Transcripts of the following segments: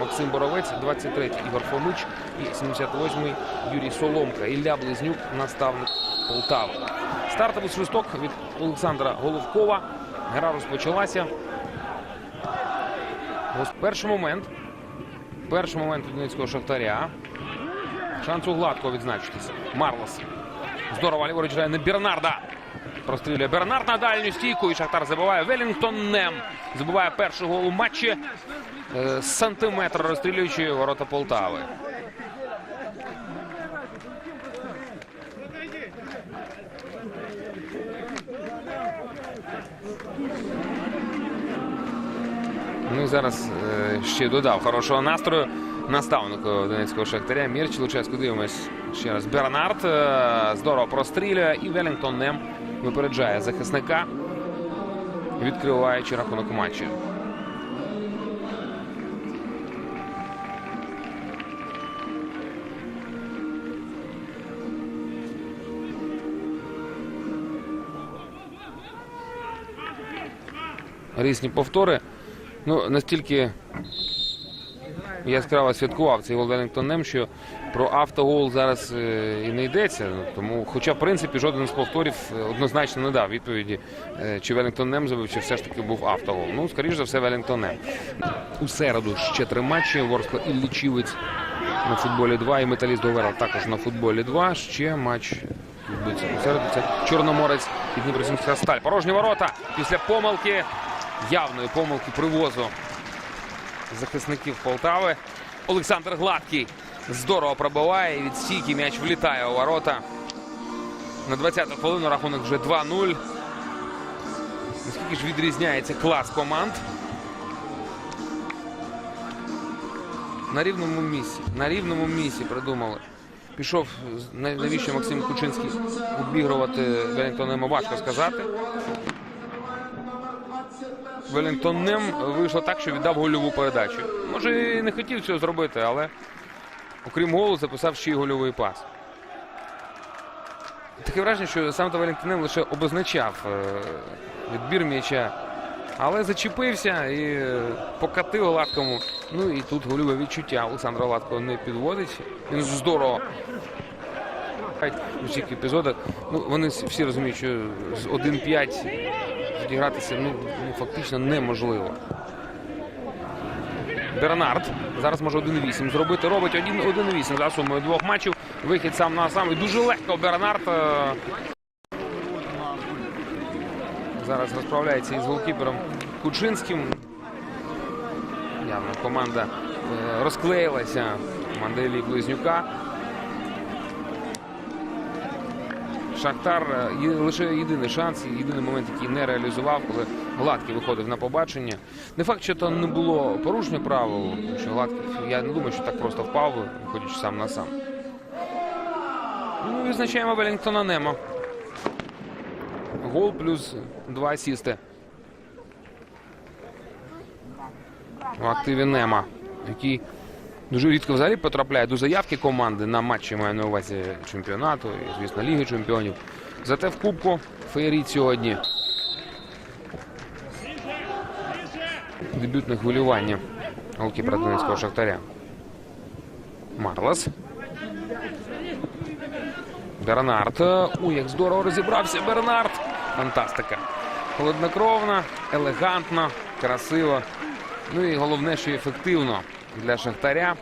Максим Боровець, 23-й Ігор Фомич і 78-й Юрій Соломка. Ілля Близнюк, наставник Полтави. Стартовий свисток від Олександра Головкова. Гра розпочалася. Ось перший момент. Перший момент у Донецького Шахтаря. Шанс у Гладкого відзначитися. Марлос. Здорово, ліворуч грає на Бернарда. Прострілює Бернард на дальню стійку. І Шахтар забиває Велінгтон Нем. Забиває перший гол у матчі. Е, з сантиметра розстрілюючи ворота Полтави. Ну і зараз е, ще додав хорошого настрою наставнику Донецького Шахтаря. Мірч Луческу дивимось ще раз. Бернард е, здорово прострілює і Велінгтон Нем випереджає захисника, відкриваючи рахунок матчу. Різні повтори. Ну, настільки яскраво святкував цей гол Велінгтон Нем, що про автогол зараз е, і не йдеться. Ну, Тому, хоча, в принципі, жоден з повторів е, однозначно не дав відповіді, е, чи Велінгтон Нем забив, чи все ж таки був автогол. Ну, скоріш за все, Велінгтон Нем. У середу ще три матчі. Ворскла Лічівець на футболі 2 і Металіст Говерал також на футболі 2. Ще матч у середу. Це Чорноморець і Дніпросімська сталь. Порожні ворота після помилки, явної помилки привозу захисників Полтави. Олександр Гладкий здорово пробиває. і Від стійки м'яч влітає у ворота. На 20-ту хвилину рахунок вже 2-0. Наскільки ж відрізняється клас команд? На рівному місці. На рівному місці придумали. Пішов навіщо Максим Кучинський обігрувати Велінгтонема, важко сказати. Велінгтон Нем вийшло так, що віддав гольову передачу. Може, і не хотів цього зробити, але окрім голу записав ще й гольовий пас. Таке враження, що сам та Велінгтон Нем лише обозначав е, відбір м'яча, але зачепився і е, покатив Гладкому. Ну і тут гольове відчуття Олександра Гладкого не підводить. Він здорово. У всіх епізодах ну, вони всі розуміють, що з 1-5 відігратися ну, ну, фактично неможливо. Бернард зараз може 1-8 зробити. Робить 1-8 за сумою двох матчів. Вихід сам на сам. І дуже легко Бернард. е, Зараз розправляється із голкіпером Кучинським. Явно команда е, розклеїлася. Команда Іллі Близнюка. Шахтар е, лише єдиний шанс, єдиний момент, який не реалізував, коли Гладкий виходив на побачення. Не факт, що то не було порушення правил, що Гладкий, я не думаю, що так просто впав, виходячи сам на сам. Ну, відзначаємо Велінгтона Немо. Гол плюс два асісти. В активі Нема, який дуже рідко взагалі потрапляє до заявки команди на матчі, маю на увазі чемпіонату і, звісно, Ліги Чемпіонів. Зате в Кубку феєріт сьогодні. Дебютне хвилювання голкіпера Донецького Шахтаря. Марлас. Бернард. Ой, як здорово розібрався Бернард. Фантастика. Холоднокровна, елегантно, красиво. Ну і головне, що ефективно для Шахтаря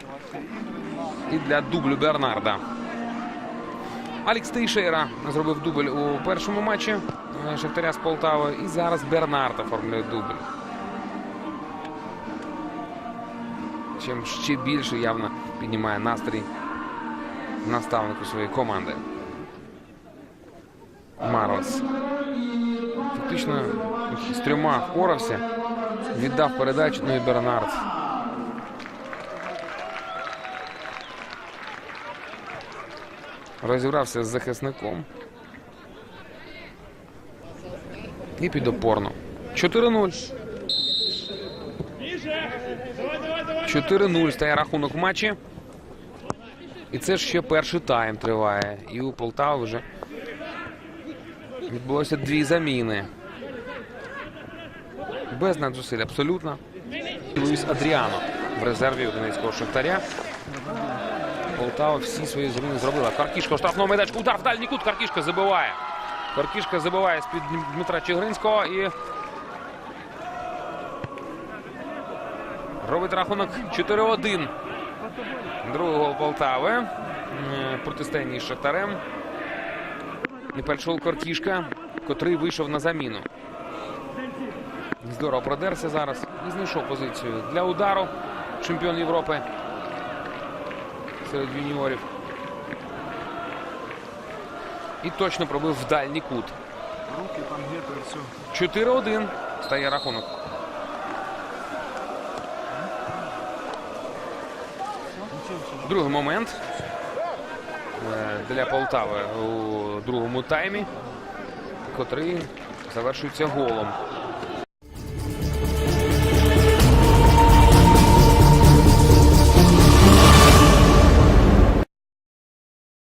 і для дублю Бернарда. Алекс Тейшейра зробив дубль у першому матчі е, Шахтаря з Полтави. І зараз Бернард оформлює дубль. Чим ще більше явно піднімає настрій наставнику своєї команди. Марлос. Фактично з трьома впорався. Віддав передачу, ну і Бернард. Розібрався з захисником. І підопорно. 4-0. 4-0 стає рахунок в матчі. І це ще перший тайм триває. І у Полтави вже відбулося дві заміни. Без надзусиль абсолютно. Луїс Адріано в резерві у Донецького Шахтаря. Полтава всі свої зміни зробила. Каркішка у штрафному майданчику. Удар в дальній кут. Каркішка забиває. Каркішка забиває з-під Дмитра Чигринського і робить рахунок 4-1. Другий гол Полтави. Протистояння із Шахтарем. І перший гол Каркішка, котрий вийшов на заміну. Здорово продерся зараз і знайшов позицію для удару. Чемпіон Європи серед юніорів. І точно пробив в дальній кут. Руки там где-то все. 4-1 стає рахунок. Другий момент е, для Полтави у другому таймі, котрий завершується голом.